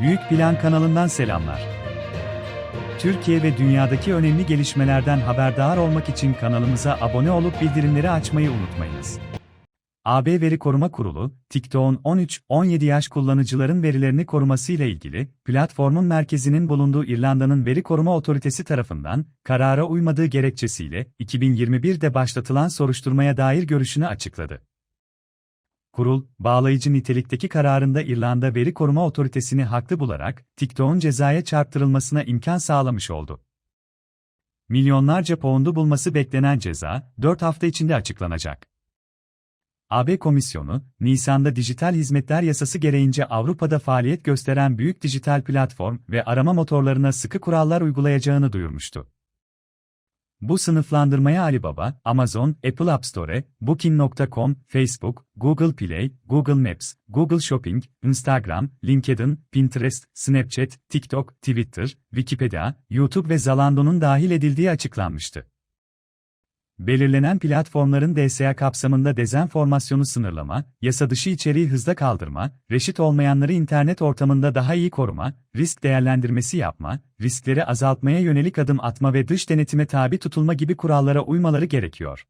Büyük Plan kanalından selamlar. Türkiye ve dünyadaki önemli gelişmelerden haberdar olmak için kanalımıza abone olup bildirimleri açmayı unutmayınız. AB Veri Koruma Kurulu, TikTok'un 13-17 yaş kullanıcıların verilerini koruması ile ilgili, platformun merkezinin bulunduğu İrlanda'nın Veri Koruma Otoritesi tarafından, karara uymadığı gerekçesiyle, 2021'de başlatılan soruşturmaya dair görüşünü açıkladı. Kurul, bağlayıcı nitelikteki kararında İrlanda Veri Koruma Otoritesi'ni haklı bularak, TikTok'un cezaya çarptırılmasına imkan sağlamış oldu. Milyonlarca poundu bulması beklenen ceza, 4 hafta içinde açıklanacak. AB Komisyonu, Nisan'da Dijital Hizmetler Yasası gereğince Avrupa'da faaliyet gösteren büyük dijital platform ve arama motorlarına sıkı kurallar uygulayacağını duyurmuştu. Bu sınıflandırmaya Alibaba, Amazon, Apple App Store, Booking.com, Facebook, Google Play, Google Maps, Google Shopping, Instagram, LinkedIn, Pinterest, Snapchat, TikTok, Twitter, Wikipedia, YouTube ve Zalando'nun dahil edildiği açıklanmıştı. Belirlenen platformların DSA kapsamında dezenformasyonu sınırlama, yasa dışı içeriği hızla kaldırma, reşit olmayanları internet ortamında daha iyi koruma, risk değerlendirmesi yapma, riskleri azaltmaya yönelik adım atma ve dış denetime tabi tutulma gibi kurallara uymaları gerekiyor.